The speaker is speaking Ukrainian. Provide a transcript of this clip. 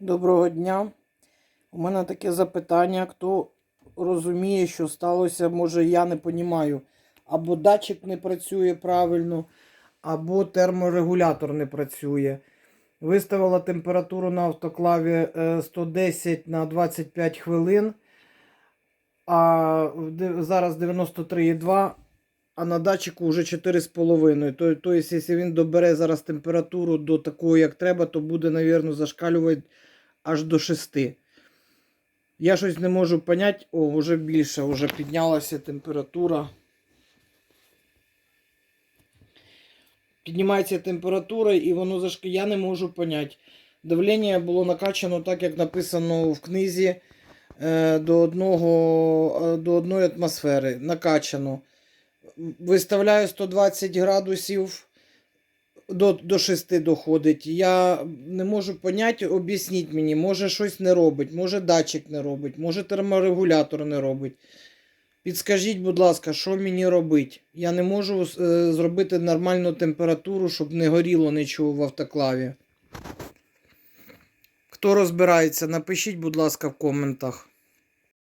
Доброго дня. У мене таке запитання. Хто розуміє, що сталося, може я не розумію. Або датчик не працює правильно, або терморегулятор не працює. Виставила температуру на автоклаві е, 110 на 25 хвилин, а зараз 93,2, а на датчику вже 4,5. То- Тобто, якщо він добере зараз температуру до такої, як треба, то буде, мабуть, зашкалювати аж до 6. Я щось не можу поняти. О, вже більше, вже піднялася температура. Піднімається температура і воно зашк... Я не можу поняти. Давлення було накачано так, як написано в книзі е, до, одного, е, до одної атмосфери. Накачано. Виставляю 120 градусів до, до 6 доходить. Я не можу поняти, об'ясніть мені, може щось не робить, може датчик не робить, може терморегулятор не робить. Підскажіть, будь ласка, що мені робити? Я не можу е, зробити нормальну температуру, щоб не горіло нічого в автоклаві. Хто розбирається, напишіть, будь ласка, в коментах.